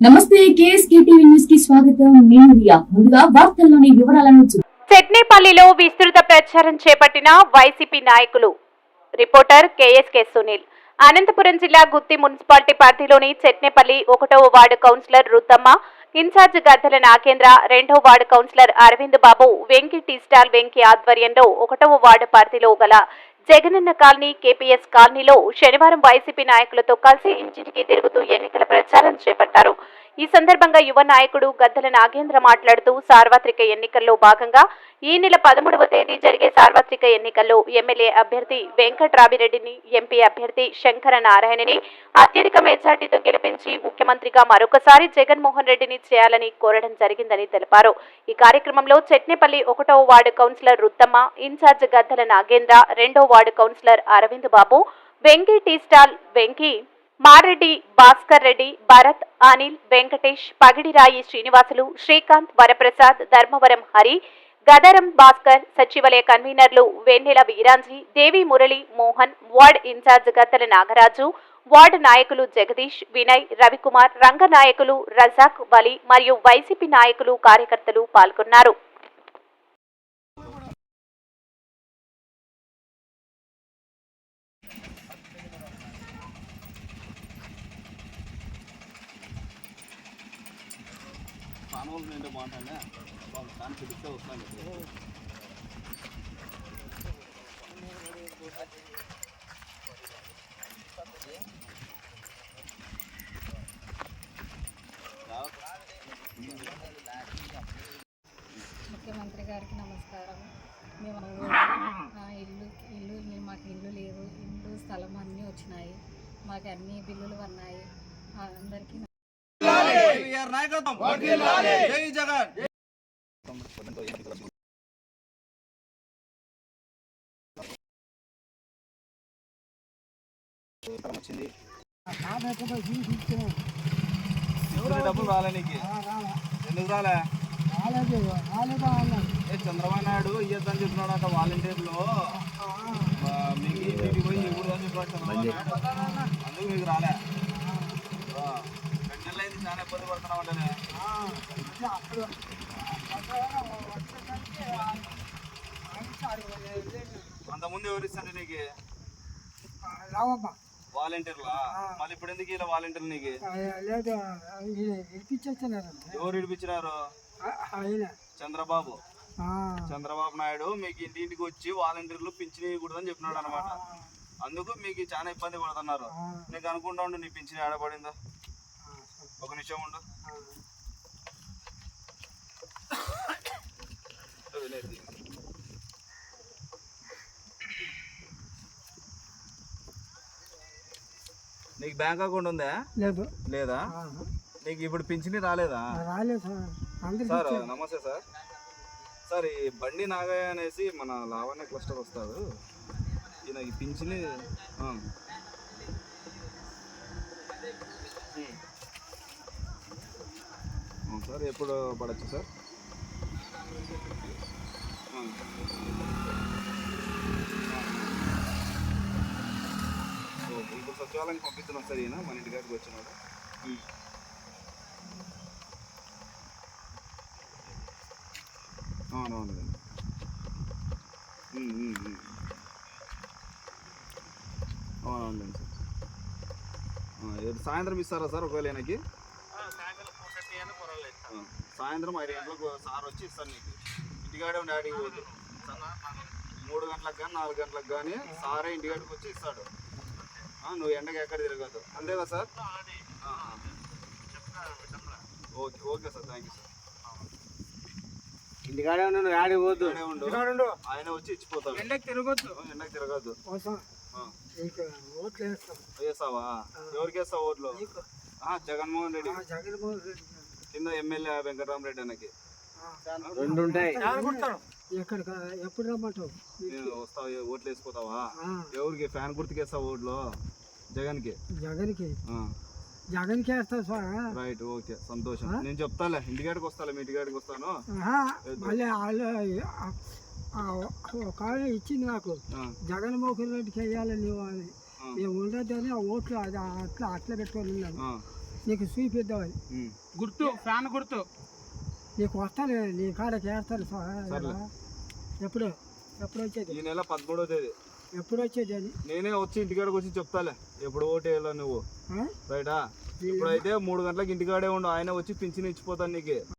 నమస్తే KSK TV న్యూస్కి స్వాగతం. నేను రియా. ముందుగా వార్తల్లోని వివరాలను సెట్నేపల్లిలో విస్తృత ప్రచారం చేపట్టిన వైసీపీ నాయకులు. Reporter KSK Sunil. అనంతపురం జిల్లా గుత్తి మున్సిపాలిటీ పరిధిలోని చెట్నేపల్లి ఒకటవ ward councillor Ruddamma incharge Gaddela Nagendra రెండవ ward councillor Arvind Babu Venky tea stall Venky ఆధ్వర్యంలో ఒకటవ వార్డు పరిధిలో గల జగనన్న కాలనీ కేపీఎస్ కాలనీలో శనివారం వైసీపీ నాయకులతో కలిసి ఇంటింటికి తిరుగుతూ ఎన్నికల ప్రచారం చేపట్టారు. ఈ సందర్భంగా యువ నాయకుడు గద్దెల నాగేంద్ర మాట్లాడుతూ సార్వత్రిక ఎన్నికల్లో భాగంగా ఈ నెల పదమూడవ తేదీ జరిగే సార్వత్రిక ఎన్నికల్లో ఎమ్మెల్యే అభ్యర్థి వెంకట్రామిరెడ్డిని ఎంపీ అభ్యర్థి శంకర నారాయణని అత్యధిక మెజార్టీతో గెలిపించి ముఖ్యమంత్రిగా మరొకసారి జగన్మోహన్ రెడ్డిని చేయాలని కోరడం జరిగిందని తెలిపారు. ఈ కార్యక్రమంలో చెట్నేపల్లి ఒకటో ward councillor Ruthamma incharge Gaddala Nagendra రెండో ward councillor Arvind Babu Venky tea stall Venky Mareddy Bhaskar Reddy Bharath Anil Venkatesh Pagidirayi Srinivasulu Srikanth Varaprasad Dharmavaram Hari Gadaram Bhaskar సచివాలయ కన్వీనర్లు Vennela Veeranji Devi Murali Mohan ward incharge Gaddala Nagaraju ward నాయకులు జగదీష్ వినయ్ రవికుమార్ రంగ నాయకులు రజాక్ వలి మరియు YCP నాయకులు కార్యకర్తలు పాల్గొన్నారు. మానవులు నింటే బాగుంటానే వాళ్ళు దాన్ని పిలిస్తే వస్తాను ముఖ్యమంత్రి గారికి నమస్కారం. మేము ఇల్లు ఇల్లు మాకు ఇల్లు లేదు ఇల్లు స్థలం అన్నీ వచ్చినాయి. మాకు అన్ని బిల్లులు ఉన్నాయి అందరికీ కేవీఆర్ నాయకత్వం. జై జగన్. ఎవరు డబ్బులు రాలే నీకు? ఎందుకు రాలే? చంద్రబాబు నాయుడు ఇయ్యొద్దని చెప్పినాడు అంట వాలంటీర్లు. ఆ, మీకు పోయి ఇవ్వదని చెప్పాడు చంద్రబాబు నాయుడు. అందుకు మీకు రాలే. చాలా ఇబ్బంది పడుతున్నావు అంటే అంతకుముందు ఎవరు ఇస్తారు నీకు? వాలంటీర్లా? మళ్ళీ ఇప్పుడు ఎందుకు ఇలా నీకు? లేదు ఎవరు ఇడిపించినారు? చంద్రబాబు. చంద్రబాబు నాయుడు మీకు ఇంటింటికి వచ్చి వాలంటీర్లు పింఛన్ ఇవ్వకూడదని చెప్పినాడు అనమాట అందుకు మీకు చాలా ఇబ్బంది పడుతున్నారు. నీకు అనుకుంటా ఉండు నీ పింఛన్ ఆడపడిందా ఒక నిమిషం ఉండు. నీకు బ్యాంక్ అకౌంట్ ఉందా? లేదు. లేదా? నీకు ఇప్పుడు పింఛని రాలేదా? రాలేదు సార్. సార్ నమస్తే సార్. సార్ ఈ బండి నాగయ్య అనేసి మన లావణ్య క్లస్టర్ వస్తాడు. ఈయనకి పింఛని సార్ ఎప్పుడు పడచ్చు సార్? ఇప్పుడు సచివాలయానికి పంపిస్తున్నాం సార్ ఈయన మన ఇంటి దగ్గరికి వచ్చినాడు ఉమ్. అవునవునండి సార్. సాయంత్రం ఇస్తారా సార్ ఒకవేళ ఈయనకి? ఆ, సాయంత్రం ఐదు గంటలకు సార్ వచ్చి ఇస్తాను నీకు. ఇంటికాడే ఉండి ఆడికి పోదు. మూడు గంటలకు కానీ నాలుగు గంటలకు కానీ సారే ఇంటికాడికి వచ్చి ఇస్తాడు. నువ్వు ఎండకి ఎక్కడ తిరగద్దు. అంతేగా sir. Okay okay sir. Thank you sir. ఇంటికాడే ఉండు ఆడికి పోద్దు ఇక్కడే ఉండు. ఆయన వచ్చి ఇచ్చిపోతాడు. ఎండకి తిరగొద్దు. ఎండకి తిరగద్దు. ఓట్లు వేస్తాం. వేస్తావా? ఎవరికి వేస్తావు ఓట్లు? జగన్మోహన్ రెడ్డి. జగన్మోహన్ రెడ్డి. కింద ఎమ్మెల్యే వెంకటరామరెడ్డి అన్నకి. రెండు ఉంటాయి ఎక్కడ ఎప్పుడు రమ్మంటావు? నేను వస్తావు ఓట్లు వేసిపోతావా ఎవరికి? ఫ్యాన్ గుర్తుకి వేస్తావు ఓట్లు? జగన్కి? జగన్కి? ఆ, జగన్కి వేస్తావు సార్. రైట్ ఓకే సంతోషం. నేను చెప్తాలే. ఇంటికాడికి వస్తాలే మీ ఇంటికాడికి వస్తాను. మళ్ళీ వాళ్ళు ఆ- ఆ ఒక ఆవిడ ఇచ్చింది నాకు. జగన్మోహన్ రెడ్డికి వేయాలని అని ఆ. నేను ఉండొద్దని ఆ. ఓట్లు అది అట్లా అట్లా పెట్టుకొని ఉన్నాను. నీకు చూపిద్దామని. గుర్తు ఫ్యాన్ గుర్తు. నీకు వస్తాను నీ కాడకి వేస్తాను సర్లే. ఎప్పుడు? ఎప్పుడు వచ్చేది? ఈ నెల పదమూడో తేదీ. ఎప్పుడు వచ్చేది అని నేనే వచ్చి ఇంటికాడికి వచ్చి చెప్తాలే. ఎప్పుడు ఓటు వేయాలో నువ్వు? రైటా? ఇప్పుడైతే మూడు గంటలకు ఇంటికాడే ఉండు. ఆయన వచ్చి పింఛన్ ఇచ్చిపోతాను నీకు.